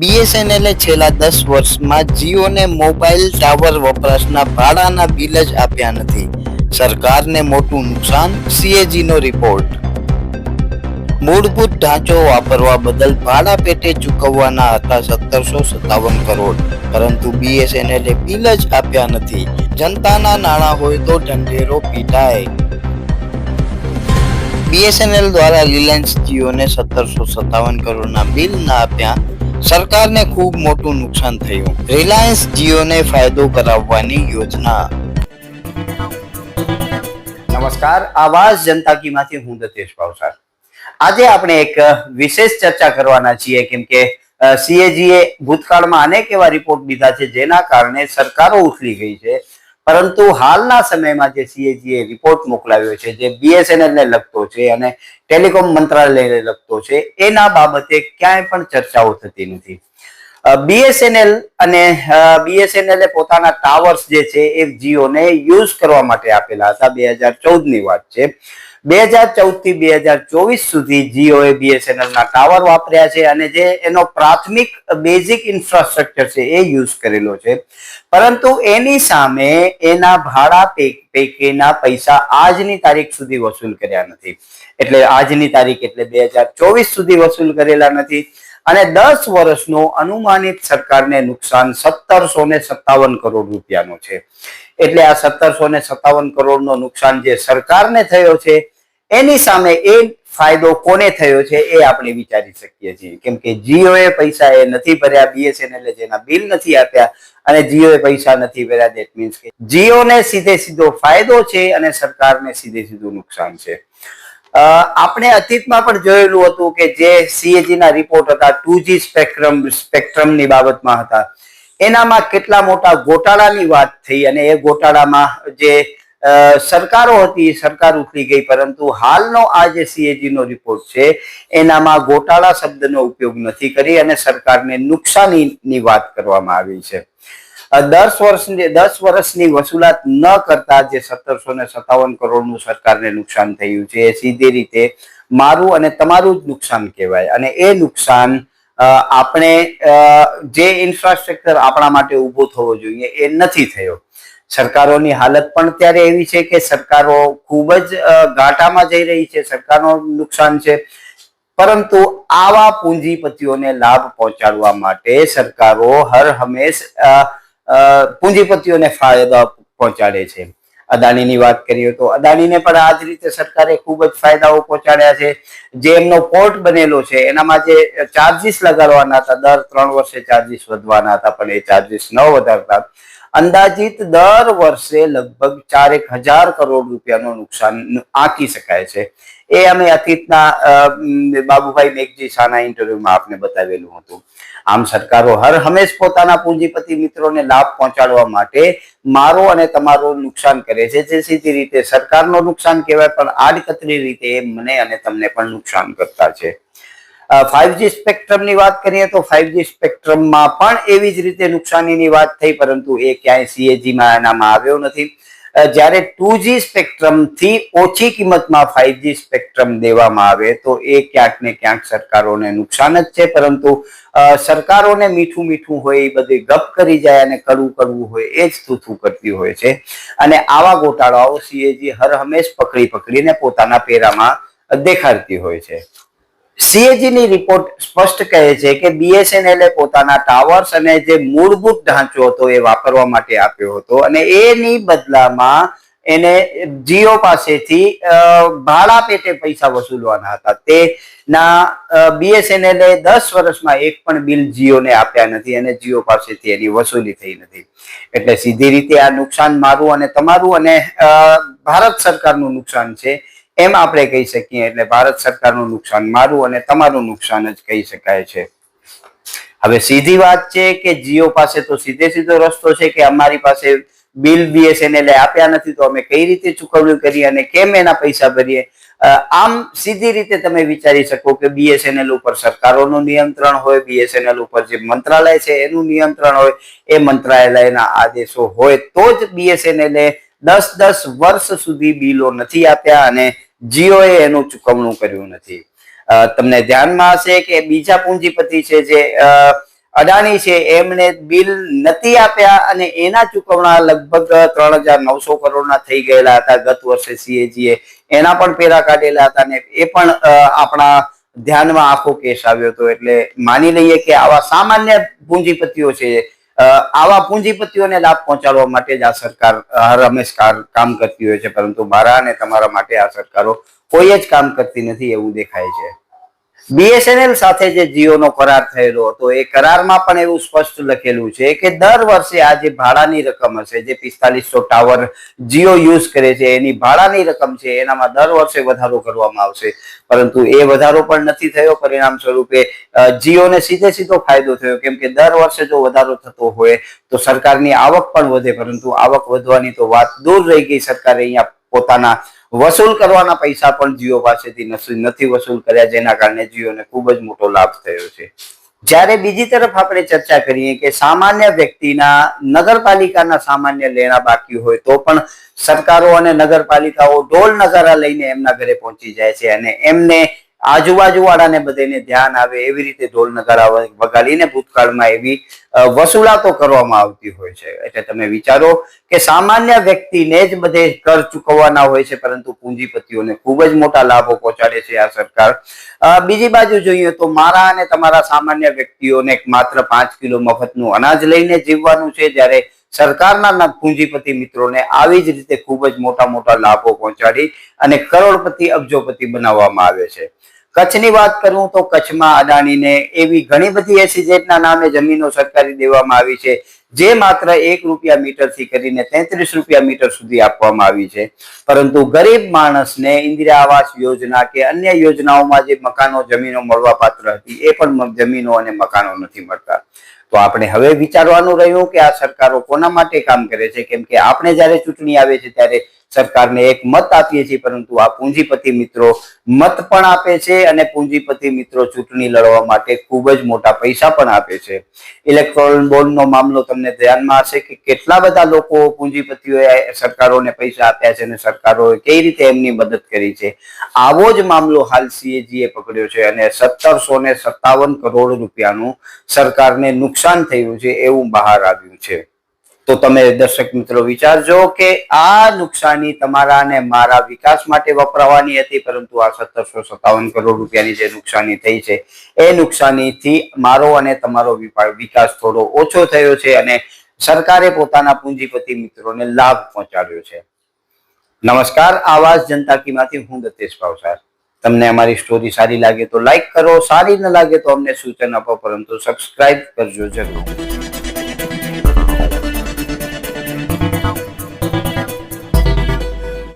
બીએસએનએલે છેલ્લા દસ વર્ષમાં જીઓને મોબાઈલ ટાવર વપરાશના ભાડાના બિલ જ આપ્યા નથી. સરકારને મોટું નુકસાન સીએજીનો રિપોર્ટ મૂળભૂત ઢાંચો વાપરવા બદલ ભાડા પેટે ચૂકવવાના હતા સત્તરસો સત્તાવન કરોડ. પરંતુ બીએસએનએલે બિલ જ આપ્યા નથી. જનતાના નાણાં હોય તો ઢંઢેરો પીટાય. બીએસએનએલ દ્વારા રિલાયન્સ જીઓને સત્તરસો સત્તાવન કરોડના બિલ ના આપ્યા. સરકારને ખૂબ મોટું નુકસાન થયું. રિલાયન્સ જીઓને ફાયદો કરાવવાની યોજના. નમસ્કાર, આવાજ જનતા કીમાંથી હું દતેશ પાવસાર આજે આપણે એક વિશેષ ચર્ચા કરવાના છીએ, કેમ કે સીએજીએ ભૂતકાળમાં અનેક એવા રિપોર્ટ લીધા છે, જેના કારણે સરકારો ઉથલી ગઈ છે. પરંતુ હાલના સમયમાં જે સીએજીએ રિપોર્ટ મોકલાવ્યો છે, જે બીએસએનએલ ને લગતો છે અને ટેલિકોમ મંત્રાલયને લગતો છે, એના બાબતે ક્યાંય પણ ચર્ચાઓ થતી નથી. બીએસએનએલ અને બીએસએનએલ પોતાના ટાવર્સ જે છે એ જીઓને યુઝ કરવા માટે આપેલા હતા, બે હજાર ચૌદની વાત છે. બે હજાર ચૌદથી બે હજાર ચોવીસ સુધી જીઓએ બીએસએનએલ ના ટાવર વાપર્યા છે અને જે એનો પ્રાથમિક બેઝિક ઇન્ફ્રાસ્ટ્રક્ચર છે એ યુઝ કરેલો છે. પરંતુ એની સામે એના ભાડા પૈકીના પૈસા આજની તારીખ સુધી વસૂલ કર્યા નથી. એટલે આજની તારીખ એટલે બે હજાર ચોવીસ સુધી વસૂલ કરેલા નથી. અને દસ વર્ષનો અનુમાનિત સરકારને નુકસાન સત્તરસો ને સત્તાવન કરોડ રૂપિયાનો છે. એટલે આ સત્તરસો ને સત્તાવન કરોડનો નુકસાન જે સરકારને થયો છે, એની સામે એ ફાયદો કોને થયો છે એ આપણે વિચારી શકીએ છીએ. કેમ કે જીઓએ પૈસા એ નથી ભર્યા, બીએસએનએલ જેના બિલ નથી આપ્યા, અને જીઓએ પૈસા નથી ભર્યા દેટ મીન્સ કે જીઓને સીધે સીધો ફાયદો છે અને સરકારને સીધે સીધું નુકસાન છે. આપણે અતીતમાં પણ જોયેલું હતું કે જે સીએજી ના રિપોર્ટ હતા ટુ જી સ્પેક્ટ્રમ સ્પેક્ટ્રમની બાબતમાં હતા. એનામાં કેટલા મોટા ગોટાળાની વાત થઈ અને એ ગોટાળામાં જે સરકારો હતી સરકાર ઉઠી ગઈ, પરંતુ હાલનો આ જે સીએજી નો રિપોર્ટ છે, એનામાં ગોટાળા શબ્દનો ઉપયોગ નથી કરી અને સરકારને નુકસાનીની વાત કરવામાં આવી છે. દસ વર્ષની દસ વર્ષની વસૂલાત ન કરતા જે સત્તરસો ને સત્તાવન કરોડનું સરકારને નુકસાન થયું છે, એ સીધી રીતે મારું અને તમારું જ નુકસાન કહેવાય. અને એ નુકસાન આપણે જે ઇન્ફ્રાસ્ટ્રક્ચર આપણા માટે ઊભો થવો જોઈએ એ નથી થયો. સરકારોની હાલત પણ ત્યારે એવી છે કે સરકારો ખૂબ જ ઘાટામાં જઈ રહી છે, સરકારનું નુકસાન છે. પરંતુ આવા પૂંજીપતિઓને લાભ પહોંચાડવા માટે સરકારો હર હંમેશ પૂંજીપતિઓને ફાયદા પહોંચાડે છે. અદાણીની વાત કરીએ તો અદાણીને પણ આ જ રીતે સરકારે ખૂબ જ ફાયદાઓ પહોંચાડ્યા છે. જે એમનો પોર્ટ બનેલો છે, એનામાં જે ચાર્જિસ લગાડવાના હતા, દર ત્રણ વર્ષે ચાર્જિસ વધવાના હતા, પણ એ ચાર્જિસ ન વધારતા. અંદાજિત દર વર્ષે લગભગ ચારેક હજાર કરોડ રૂપિયાનું નુકસાન આંકી શકાય છે. એ અમે અતીતના બાબુભાઈ મેઘજી શાહના ઇન્ટરવ્યુમાં આપને બતાવેલું હતું. આમ સરકારો હર હંમેશ પોતાના પૂંજીપતિ મિત્રોને લાભ પહોંચાડવા માટે મારો અને તમારો નુકસાન કરે છે. જે સીધી રીતે સરકારનો નુકસાન કહેવાય, પણ આડકતરી રીતે મને અને તમને પણ નુકસાન કરતા છે. ફાઇવ જી સ્પેક્ટ્રમની વાત કરીએ તો ફાઇવ જી સ્પેક્ટ્રમમાં પણ એવી જ રીતે નુકસાનીની વાત થઈ, પરંતુ એ ક્યાંય સીએજીમાં એનામાં આવ્યો નથી. જ્યારે ટુ જી સ્પેક્ટ્રમ ઓછી કિંમતમાં ફાઇવ જી સ્પેક્ટ્રમ દેવામાં આવે, તો એ ક્યાંક ને ક્યાંક સરકારોને નુકસાન જ છે, પરંતુ સરકારોને મીઠું મીઠું હોય, એ બધી ગપ કરી જાય અને કડવું કરવું હોય, એ જ થૂથું કરતી હોય છે. અને આવા ગોટાળાઓ સીએજી હર હંમેશ પકડી પકડીને પોતાના પેરામાં દેખાડતી હોય છે. CAG ની રિપોર્ટ સ્પષ્ટ કહે છે કે બીએસએનએલ પોતાના ટાવર્સ અને જે મૂળભૂત ઢાંચો હતો એ વાપરવા માટે આપ્યો હતો અને એની બદલામાં એને જીઓ પાસેથી ભાડા પેટે પૈસા વસૂલવાના હતા. તેના બીએસએનએલ દસ વર્ષમાં એક પણ બિલ જીઓને આપ્યા નથી અને જીઓ પાસેથી એની વસૂલી થઈ નથી. એટલે સીધી રીતે આ નુકસાન મારું અને તમારું અને ભારત સરકારનું નુકસાન છે. એમ આપણે કહી શકીએ, એટલે ભારત સરકારનું નુકસાન મારું અને તમારું નુકસાન જ કહી શકાય છે. હવે સીધી વાત છે કે જીઓ પાસે તો સીધે સીધો રસ્તો છે કે અમારી પાસે બિલ બીએસએનએલ આપ્યા નથી, તો અમે કઈ રીતે ચૂકવણી કરીએ અને કેમ એના પૈસા ભરીએ? આમ સીધી રીતે તમે વિચારી શકો કે બીએસએનએલ ઉપર સરકારોનું નિયંત્રણ હોય, બીએસએનએલ ઉપર જે મંત્રાલય છે એનું નિયંત્રણ હોય, એ મંત્રાલયના આદેશો હોય, તો જ બીએસએનએલ દસ દસ વર્ષ સુધી બિલો નથી આપ્યા અને જીઓએ એનું ચૂકવણું કર્યું નથી. તમને ધ્યાનમાં હશે કે બીજા પૂંજીપતિ છે જે અદાણી છે એમને બિલ નથી આપ્યા અને એના ચૂકવણા લગભગ ત્રણ હજાર નવસો કરોડના થઈ ગયેલા હતા. ગત વર્ષે સીએજીએ એના પણ પેરા કાઢેલા હતા ને એ પણ આપણા ધ્યાનમાં આખો કેસ આવ્યો હતો. એટલે માની લઈએ કે આવા સામાન્ય પૂંજીપતિઓ છે આવા પૂંજીપતિઓને લાભ પહોંચાડવા માટે જ આ સરકાર હર હંમેશા કામ કરતી હોય છે, પરંતુ મારા અને તમારા માટે આ સરકારો કોઈ જ કામ કરતી નથી એવું દેખાય છે. બીએસએનએલ સાથે જે જીઓનો કરાર થયેલો હતો, એ કરારમાં પણ એવું સ્પષ્ટ લખેલું છે કે દર વર્ષે આ જે ભાડાની રકમ હશે, જે પિસ્તાલીસો ટાવર જીઓ યુઝ કરે છે, એની ભાડાની રકમ છે, એનામાં દર વર્ષે વધારો કરવામાં આવશે. પરંતુ એ વધારો પણ નથી થયો. પરિણામ સ્વરૂપે જીઓને સીધે સીધો ફાયદો થયો. કેમ કે દર વર્ષે જો વધારો થતો હોય, તો સરકારની આવક પણ વધે, પરંતુ આવક વધવાની તો વાત દૂર રહી ગઈ. સરકારે અહીંયા પોતાના વસૂલ કરવાના પૈસા પણ જીઓ પાસેથી નથી વસૂલ કર્યા, જેના કારણે જીઓને ખૂબ જ મોટો લાભ થયો છે. જ્યારે બીજી તરફ આપણે ચર્ચા કરીએ કે સામાન્ય વ્યક્તિના નગરપાલિકાના સામાન્ય લેણા બાકી હોય તો પણ સરકારો અને નગરપાલિકાઓ ઢોલ નગારા લઈને એમના ઘરે પહોંચી જાય છે અને એમને આજુબાજુ વાળાને બધાને ધ્યાન આવે, એવી રીતે ઢોલ નગારા વગાડીને ભૂતકાળમાં એવી વસૂલાતો કરવામાં આવતી હોય છે. એટલે તમે વિચારો કે સામાન્ય વ્યક્તિને જ બધે કર ચૂકવવાના હોય છે, પરંતુ પૂંજીપતિઓને ખૂબ જ મોટા લાભો પહોંચાડે છે આ સરકાર. બીજી બાજુ જોઈએ તો મારા અને તમારા સામાન્ય વ્યક્તિઓને માત્ર પાંચ કિલો મફતનું અનાજ લઈને જીવવાનું છે. જ્યારે સરકારના પૂંજીપતિ મિત્રોને આવી જ રીતે ખૂબ જ મોટા મોટા લાભો પહોંચાડી અને કરોડપતિ અબજોપતિ બનાવવામાં આવે છે. કચ્છની વાત કરું તો કચ્છમાં અદાણીને એવી ઘણી બધી એસીજેટના નામે જમીનો સરકારી દેવામાં આવી છે, જે માત્ર એક રૂપિયા મીટરથી કરીને તેત્રીસ રૂપિયા મીટર સુધી આપવામાં આવી છે. પરંતુ ગરીબ માણસને ઇન્દિરા આવાસ યોજના કે અન્ય યોજનાઓમાં જે મકાનો જમીનો મળવા પાત્ર હતી, એ પણ જમીનો અને મકાનો નથી મળતા. તો આપણે હવે વિચારવાનું રહ્યું કે આ સરકારો કોના માટે કામ કરે છે? કેમ કે આપણે જ્યારે ચૂંટણી આવે છે ત્યારે સરકારને એક મત આપીએ છીએ, પરંતુ આ પૂંજીપતિ મિત્રો મત પણ આપે છે અને પૂંજીપતિ મિત્રો ચૂંટણી લડવા માટે ખૂબ જ મોટા પૈસા પણ આપે છે. ઇલેક્ટ્રોલ બોન્ડનો મામલો તમને ધ્યાનમાં હશે કે કેટલા બધા લોકો પૂંજીપતિઓએ સરકારોને પૈસા આપ્યા છે અને સરકારોએ કઈ રીતે એમની મદદ કરી છે? આવો જ મામલો હાલ સીએજીએ પકડ્યો છે અને સત્તરસો સત્તાવન કરોડ રૂપિયાનું સરકારને નુકસાન થયું છે એવું બહાર આવ્યું છે. તો તમે દર્શક મિત્રો વિચારજો કે આ નુકસાની તમારા અને મારા વિકાસ માટે વપરાવાની હતી, પરંતુ આ સત્તરસો સત્તાવન કરોડ રૂપિયાની જે નુકસાની થઈ છે, એ નુકસાનીથી મારો અને તમારો વિકાસ થોડો ઓછો થયો છે અને સરકારે પોતાના પૂંજીપતિ મિત્રોને લાભ પહોંચાડ્યો છે. નમસ્કાર, આવાજ જનતા કીમાંથી હું દત્તેશ ભાવસાર. તમને અમારી સ્ટોરી સારી લાગે તો લાઈક કરો, સારી ન લાગે તો અમને સૂચન આપો, પરંતુ સબસ્ક્રાઇબ કરજો જરૂર.